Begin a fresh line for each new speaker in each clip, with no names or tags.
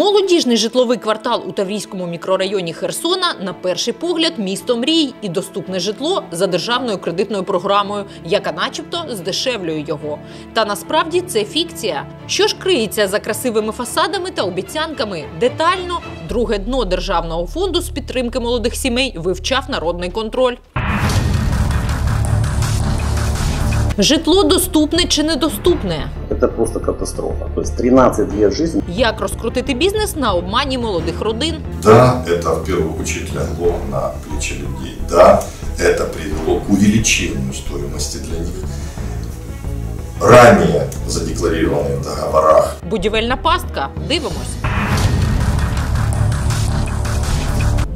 Молодіжний житловий квартал у Таврійському мікрорайоні Херсона на перший погляд місто мрій і доступне житло за державною кредитною програмою, яка, начебто, здешевлює його. Та насправді це фікція. Що ж криється за красивими фасадами та обіцянками? Детально друге дно державного фонду з підтримки молодих сімей вивчав народний контроль. Житло доступне чи недоступне?
Это просто катастрофа. То есть 13 лет жизни.
Як розкрутити бізнес на обмані молодих родин?
Да, это в первую очередь лягло на плечи людей. Да, это привело к увеличению стоимости для них. Ранее задекларированные в договорах
Будівельна пастка. Дивимось.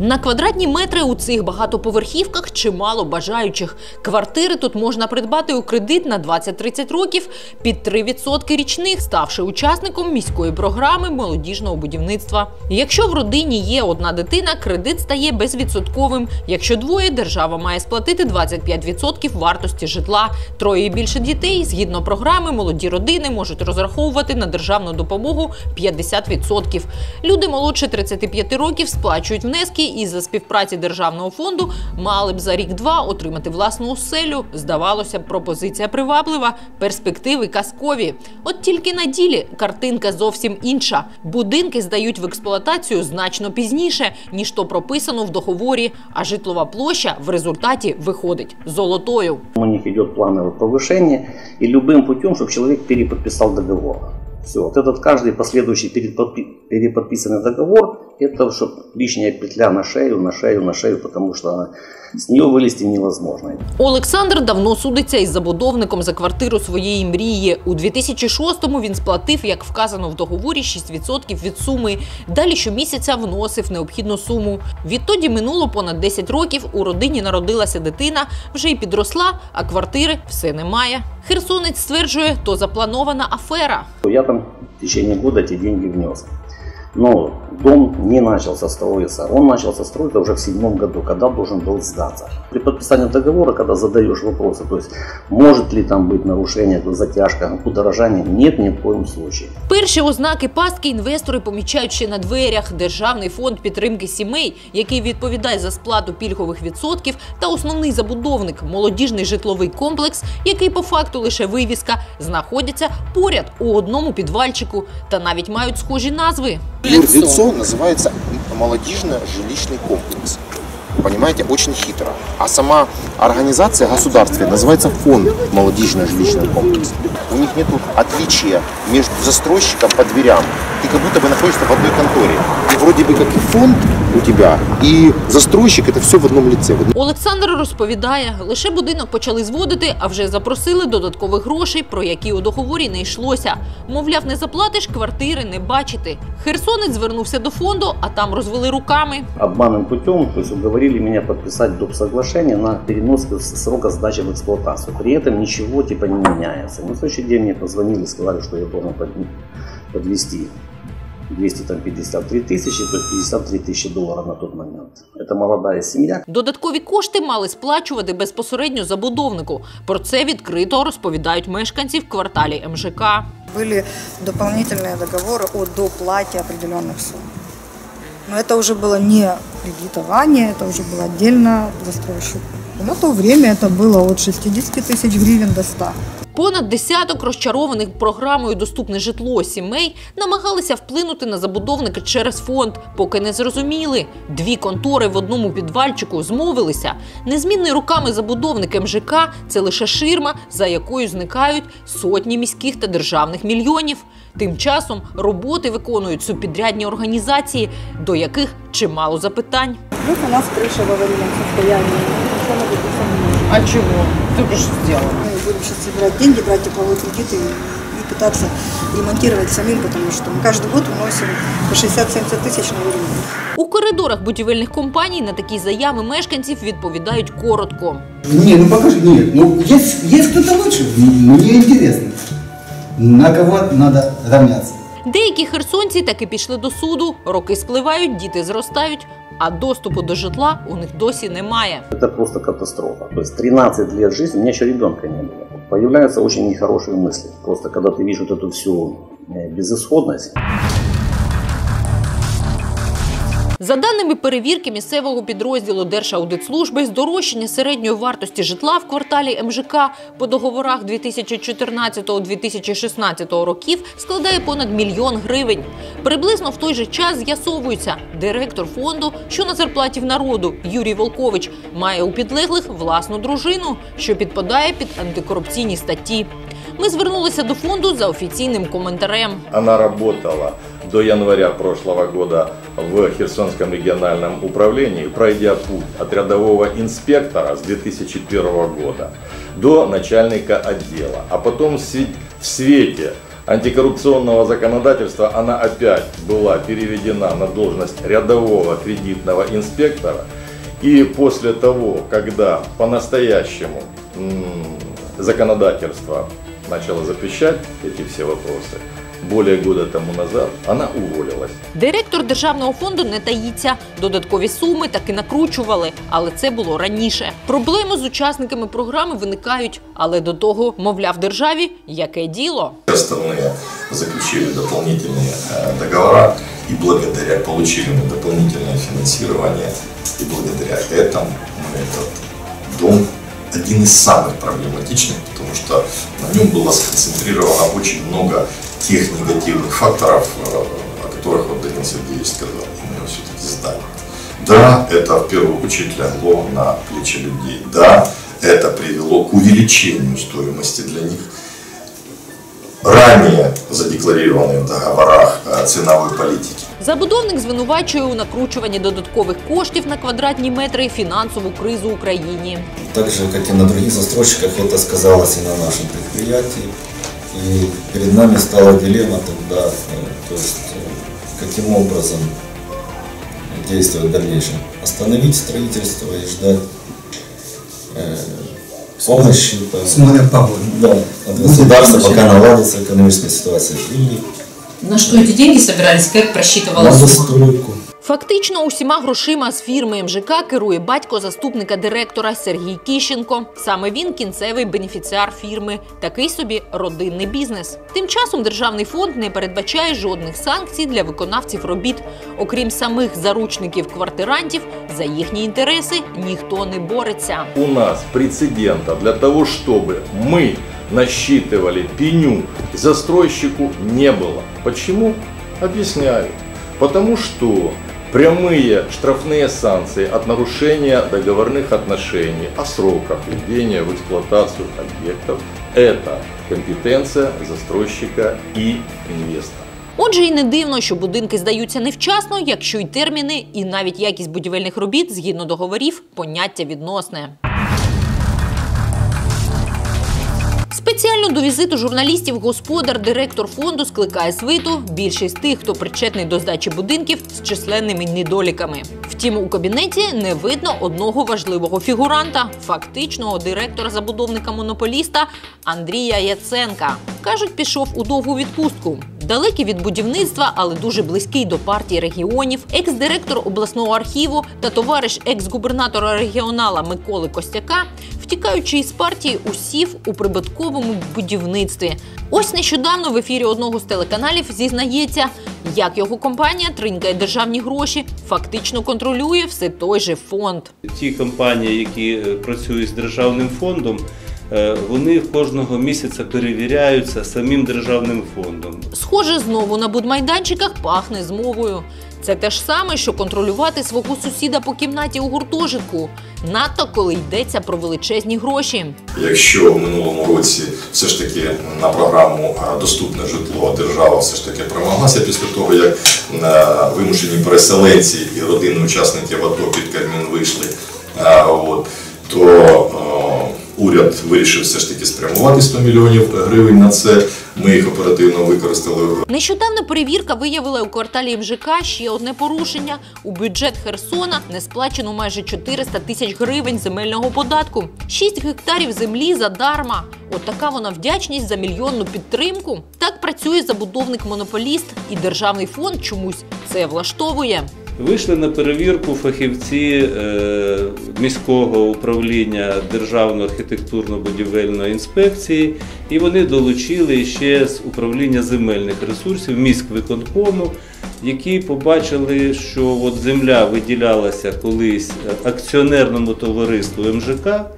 На квадратні метри у цих багатоповерхівках чимало бажаючих. Квартири тут можна придбати у кредит на 20-30 років під 3% річних, ставши учасником міської програми молодіжного будівництва. Якщо в родині є одна дитина, кредит стає безвідсотковим. Якщо двоє, держава має сплатити 25% вартості житла. Троє і більше дітей, згідно програми, молоді родини можуть розраховувати на державну допомогу 50%. Люди молодше 35 років сплачують внески і за співпраці державного фонду мали б за рік-два отримати власну оселю. Здавалося б, пропозиція приваблива, перспективи казкові. От тільки на ділі картинка зовсім інша. Будинки здають в експлуатацію значно пізніше, ніж то прописано в договорі, а житлова площа в результаті виходить золотою.
У них идет плановое повышение. И любым путем, чтобы человек переподписал договор. Все. Вот этот каждый последующий переподпи- переподписанный договор, это чтобы лишняя петля на шею, на шею, на шею, потому что она- с нее вылезти невозможно.
Олександр давно судиться із забудовником за квартиру своєї мрії. У 2006-му він сплатив, як вказано в договорі, 6% від суми. Далі щомісяця вносив необхідну суму. Відтоді минуло понад 10 років. У родині народилася дитина, вже й підросла, а квартири все немає. Херсонець стверджує, то запланована афера.
Я там в течение года эти деньги внес. Но дом не начался строиться. Он начался строиться уже в седьмом году, когда должен был сдаться. При подписании договора, когда задаешь вопросы, то есть может ли там быть нарушение, затяжка, удорожание, нет ни в коем случае.
Перші ознаки пастки інвестори помічають ще на дверях. Державний фонд підтримки сімей, який відповідає за сплату пільгових відсотків, та основний забудовник молодіжний житловий комплекс, який по факту лише вивіска, знаходяться поряд у одному підвальчику та навіть мають схожі назви.
Лицо Называется молодежно-жилищный комплекс. Понимаете, очень хитро. А сама организация государственная называется фонд молодежно-жилищный комплекс. У них нет отличия между застройщиком по дверям. Ты как будто бы находишься в одной конторе. И вроде бы как и фонд у тебя, и застройщик это все в одном лице. в одном
Олександр розповідає, лише будинок почали зводити, а вже запросили додаткових грошей, про які у договорі не йшлося. Мовляв, не заплатиш квартири, не бачити. Херсонець звернувся до фонду, а там розвели руками.
Обманным путем, то есть уговорили меня подписать доп. соглашение на перенос срока сдачи в эксплуатацию. При этом ничего типа не меняется. На следующий день мне позвонили, сказали, что я должен под- подвести 253 тысячи, то есть 53 тысячи долларов на тот момент. Это молодая семья,
Додаткові кошти мали сплачувати безпосередньо забудовнику. Про це відкрито розповідають мешканці в кварталі МЖК.
Были дополнительные договоры о доплате определенных сумм. Но это уже было не кредитование, это уже было отдельно застройщику. На то время это было от 60 тысяч гривен до 100.
Понад десяток розчарованих програмою доступне житло сімей намагалися вплинути на забудовника через фонд, поки не зрозуміли. Дві контори в одному підвальчику змовилися. Незмінний руками забудовник МЖК – це лише ширма, за якою зникають сотні міських та державних мільйонів. Тим часом роботи виконують субпідрядні організації, до яких чимало запитань.
Плюс у нас крыша в аварийном состоянии. Что мы тут сами
А чего? Ты что сделал?
Мы будем сейчас собирать деньги, брать тепловые кредиты и, и пытаться ремонтировать самим, потому что мы каждый год вносим по 60-70 тысяч на ремонт.
У коридорах будівельних компаній на такі заяви мешканців відповідають коротко.
Не, ну покажи, нет, ну есть, есть кто-то лучше, ну мне интересно. На кого надо равняться?
Деякі херсонці таки пішли до суду, роки спливають, діти зростають, а доступу до житла у них досі немає.
это просто катастрофа. То есть 13 лет жизни, у меня еще ребенка не было. Появляются очень нехорошие мысли. Просто когда ты видишь вот эту всю э, безысходность,
За даними перевірки місцевого підрозділу Держаудитслужби, здорожчання середньої вартості житла в кварталі МЖК по договорах 2014-2016 років складає понад мільйон гривень. Приблизно в той же час з'ясовується, директор фонду, що на зарплаті в народу Юрій Волкович, має у підлеглих власну дружину, що підпадає під антикорупційні статті. Ми звернулися до фонду за офіційним коментарем.
Она работала до января прошлого года в Херсонском региональном управлении, пройдя путь от рядового инспектора с 2001 года до начальника отдела. А потом в свете антикоррупционного законодательства она опять была переведена на должность рядового кредитного инспектора. И после того, когда по-настоящему законодательство начало запрещать эти все вопросы, более года тому назад она уволилась.
Директор державного фонду не таїться. Додаткові суми таки накручували, але це було раніше. Проблеми з учасниками програми виникають, але до того, мовляв, державі яке діло.
Остальные заключили дополнительные э, договора и благодаря получили мы дополнительное финансирование и благодаря этому мы этот дом один из самых проблематичных, потому что на нем было сконцентрировано очень много тех негативных факторов, э, о которых вот Данил Сергеевич сказал, и мы все-таки сдали. Да, это в первую очередь лягло на плечи людей. Да, это привело к увеличению стоимости для них ранее задекларированные в договорах э, ценовой политики.
Забудовник звинувачує у накручуванні додаткових коштів на квадратні метри фінансову кризу в Україні.
Так же, как и на других застройщиках, это сказалось и на нашем предприятии. И перед нами стала дилемма тогда, э, то есть э, каким образом действовать в дальнейшем. Остановить строительство и ждать э, помощи там,
Смотря погоду.
да, от государства, пока наладится экономическая ситуация. Или
На что эти деньги собирались, как
на
просчитывалась сумма?
застройку.
Фактично усіма грошима з фірми МЖК керує батько заступника директора Сергій Кіщенко. Саме він кінцевий бенефіціар фірми, такий собі родинний бізнес. Тим часом державний фонд не передбачає жодних санкцій для виконавців робіт. Окрім самих заручників квартирантів, за їхні інтереси ніхто не бореться.
У нас прецедента для того, чтобы мы насчитывали пеню застройщику не было. Почему? Объясняю. Потому что прямые штрафные санкции от нарушения договорных отношений о сроках введения в эксплуатацию объектов – это компетенция застройщика и инвестора.
Отже, і не дивно, що будинки здаються невчасно, якщо й терміни, і навіть якість будівельних робіт згідно договорів поняття відносне. Спеціально до візиту журналістів господар, директор фонду скликає свиту. Більшість тих, хто причетний до здачі будинків з численними недоліками. Втім, у кабінеті не видно одного важливого фігуранта фактичного директора забудовника монополіста Андрія Яценка. кажуть, пішов у довгу відпустку. Далекий від будівництва, але дуже близький до партії регіонів, екс-директор обласного архіву та товариш екс-губернатора регіонала Миколи Костяка, втікаючи із партії, усів у прибутковому будівництві. Ось нещодавно в ефірі одного з телеканалів зізнається, як його компанія тринькає державні гроші, фактично контролює все той же фонд.
Ті компанії, які е, працюють з державним фондом, вони кожного місяця перевіряються самим державним фондом.
Схоже, знову на будмайданчиках пахне змовою. Це те ж саме, що контролювати свого сусіда по кімнаті у гуртожитку, надто коли йдеться про величезні гроші.
Якщо в минулому році все ж таки на програму Доступне житло держава все ж таки промоглася після того, як е, вимушені переселенці і родини учасників АТО під Кабмін вийшли, е, от, то е, уряд вирішив все ж таки спрямувати 100 мільйонів гривень на це. Ми їх оперативно використали
Нещодавна перевірка виявила у кварталі МЖК ще одне порушення. У бюджет Херсона не сплачено майже 400 тисяч гривень земельного податку. 6 гектарів землі задарма. От така вона вдячність за мільйонну підтримку. Так працює забудовник-монополіст, і державний фонд чомусь це влаштовує.
Вийшли на перевірку фахівці е, міського управління Державної архітектурно-будівельної інспекції, і вони долучили ще з управління земельних ресурсів міськвиконкому, які побачили, що от земля виділялася колись акціонерному товариству МЖК.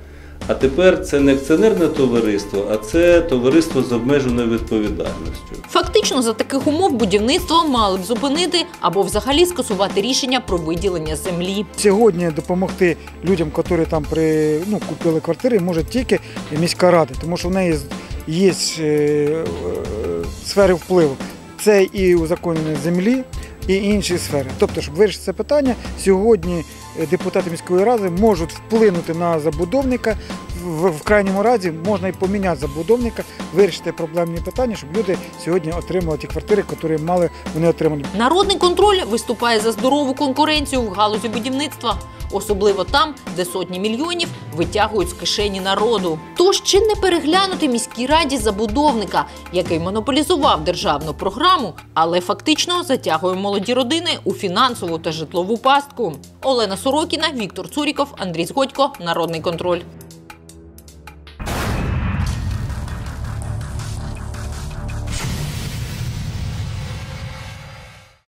А тепер це не акціонерне товариство, а це товариство з обмеженою відповідальністю.
Фактично, за таких умов будівництво мали б зупинити або взагалі скасувати рішення про виділення землі.
Сьогодні допомогти людям, які там при, ну, купили квартири, може тільки міська рада, тому що в неї є е, е, сфери впливу. Це і узаконення землі, і інші сфери. Тобто, щоб вирішити це питання, сьогодні депутати міської ради можуть вплинути на забудовника. В, крайньому разі можна і поміняти забудовника, вирішити проблемні питання, щоб люди сьогодні отримали ті квартири, які мали вони отримати.
Народний контроль виступає за здорову конкуренцію в галузі будівництва, особливо там, де сотні мільйонів витягують з кишені народу. Тож чи не переглянути міській раді забудовника, який монополізував державну програму, але фактично затягує молоді родини у фінансову та житлову пастку. Олена Сорокіна, Віктор Цуріков, Андрій Згодько, Народний контроль.